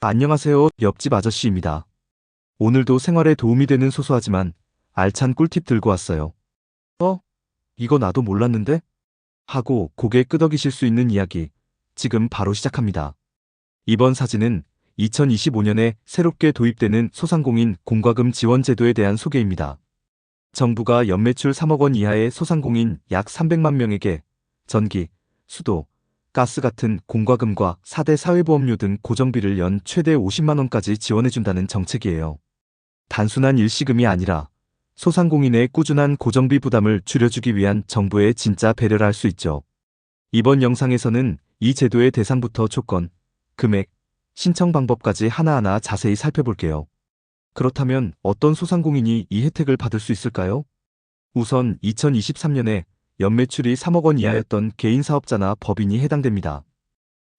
안녕하세요. 옆집 아저씨입니다. 오늘도 생활에 도움이 되는 소소하지만 알찬 꿀팁 들고 왔어요. 어? 이거 나도 몰랐는데? 하고 고개 끄덕이실 수 있는 이야기 지금 바로 시작합니다. 이번 사진은 2025년에 새롭게 도입되는 소상공인 공과금 지원 제도에 대한 소개입니다. 정부가 연매출 3억 원 이하의 소상공인 약 300만 명에게 전기, 수도, 가스 같은 공과금과 4대 사회보험료 등 고정비를 연 최대 50만 원까지 지원해준다는 정책이에요. 단순한 일시금이 아니라 소상공인의 꾸준한 고정비 부담을 줄여주기 위한 정부의 진짜 배려를 할 수 있죠. 이번 영상에서는 이 제도의 대상부터 조건, 금액, 신청 방법까지 하나하나 자세히 살펴볼게요. 그렇다면 어떤 소상공인이 이 혜택을 받을 수 있을까요? 우선 2023년에 연매출이 3억 원 이하였던 개인 사업자나 법인이 해당됩니다.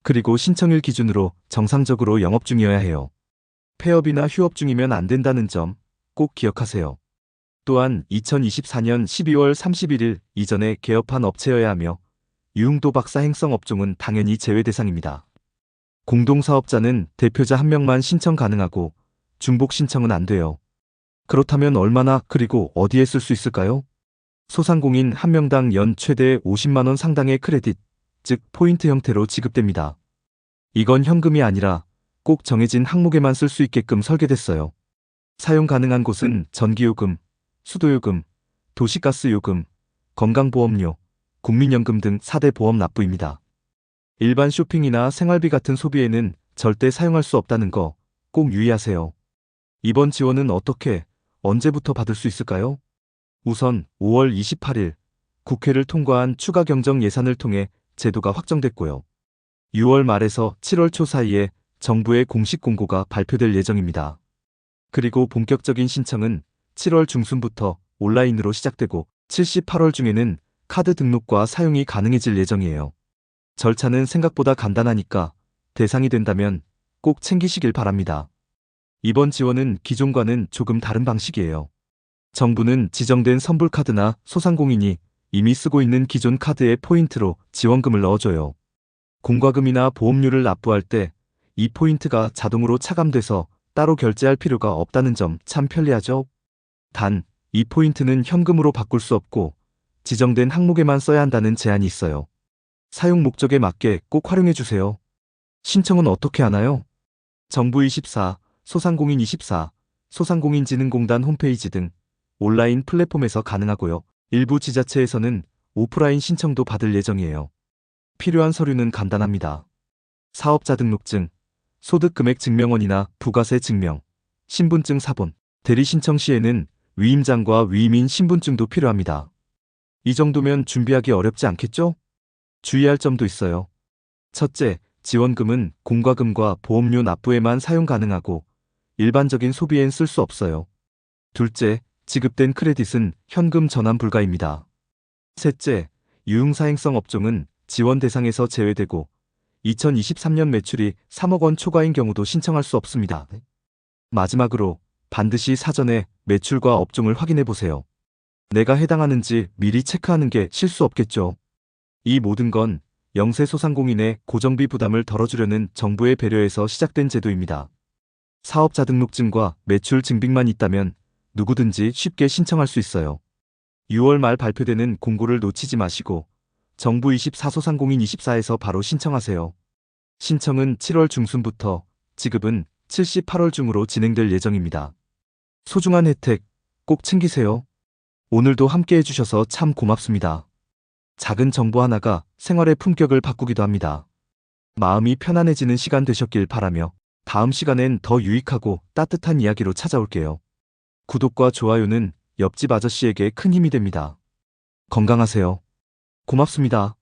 그리고 신청일 기준으로 정상적으로 영업 중이어야 해요. 폐업이나 휴업 중이면 안 된다는 점 꼭 기억하세요. 또한 2024년 12월 31일 이전에 개업한 업체여야 하며 유흥도 박사 행성 업종은 당연히 제외 대상입니다. 공동사업자는 대표자 한 명만 신청 가능하고 중복 신청은 안 돼요. 그렇다면 얼마나 그리고 어디에 쓸 수 있을까요? 소상공인 한 명당 연 최대 50만 원 상당의 크레딧, 즉 포인트 형태로 지급됩니다. 이건 현금이 아니라 꼭 정해진 항목에만 쓸 수 있게끔 설계됐어요. 사용 가능한 곳은 전기요금, 수도요금, 도시가스 요금, 건강보험료, 국민연금 등 4대 보험 납부입니다. 일반 쇼핑이나 생활비 같은 소비에는 절대 사용할 수 없다는 거 꼭 유의하세요. 이번 지원은 어떻게, 언제부터 받을 수 있을까요? 우선 5월 28일 국회를 통과한 추가 경정 예산을 통해 제도가 확정됐고요. 6월 말에서 7월 초 사이에 정부의 공식 공고가 발표될 예정입니다. 그리고 본격적인 신청은 7월 중순부터 온라인으로 시작되고 78월 중에는 카드 등록과 사용이 가능해질 예정이에요. 절차는 생각보다 간단하니까 대상이 된다면 꼭 챙기시길 바랍니다. 이번 지원은 기존과는 조금 다른 방식이에요. 정부는 지정된 선불카드나 소상공인이 이미 쓰고 있는 기존 카드의 포인트로 지원금을 넣어줘요. 공과금이나 보험료를 납부할 때 이 포인트가 자동으로 차감돼서 따로 결제할 필요가 없다는 점 참 편리하죠? 단, 이 포인트는 현금으로 바꿀 수 없고 지정된 항목에만 써야 한다는 제한이 있어요. 사용 목적에 맞게 꼭 활용해 주세요. 신청은 어떻게 하나요? 정부24, 소상공인24, 소상공인진흥공단 홈페이지 등 온라인 플랫폼에서 가능하고요. 일부 지자체에서는 오프라인 신청도 받을 예정이에요. 필요한 서류는 간단합니다. 사업자 등록증, 소득금액 증명원이나 부가세 증명, 신분증 사본, 대리 신청 시에는 위임장과 위임인 신분증도 필요합니다. 이 정도면 준비하기 어렵지 않겠죠? 주의할 점도 있어요. 첫째, 지원금은 공과금과 보험료 납부에만 사용 가능하고 일반적인 소비엔 쓸 수 없어요. 둘째, 지급된 크레딧은 현금 전환 불가입니다. 셋째, 유흥사행성 업종은 지원 대상에서 제외되고 2023년 매출이 3억 원 초과인 경우도 신청할 수 없습니다. 마지막으로 반드시 사전에 매출과 업종을 확인해 보세요. 내가 해당하는지 미리 체크하는 게 실수 없겠죠. 이 모든 건 영세 소상공인의 고정비 부담을 덜어주려는 정부의 배려에서 시작된 제도입니다. 사업자 등록증과 매출 증빙만 있다면 누구든지 쉽게 신청할 수 있어요. 6월 말 발표되는 공고를 놓치지 마시고 정부 24 소 상공인 24에서 바로 신청하세요. 신청은 7월 중순부터 지급은 78월 중으로 진행될 예정입니다. 소중한 혜택 꼭 챙기세요. 오늘도 함께 해주셔서 참 고맙습니다. 작은 정보 하나가 생활의 품격을 바꾸기도 합니다. 마음이 편안해지는 시간 되셨길 바라며 다음 시간엔 더 유익하고 따뜻한 이야기로 찾아올게요. 구독과 좋아요는 옆집 아저씨에게 큰 힘이 됩니다. 건강하세요. 고맙습니다.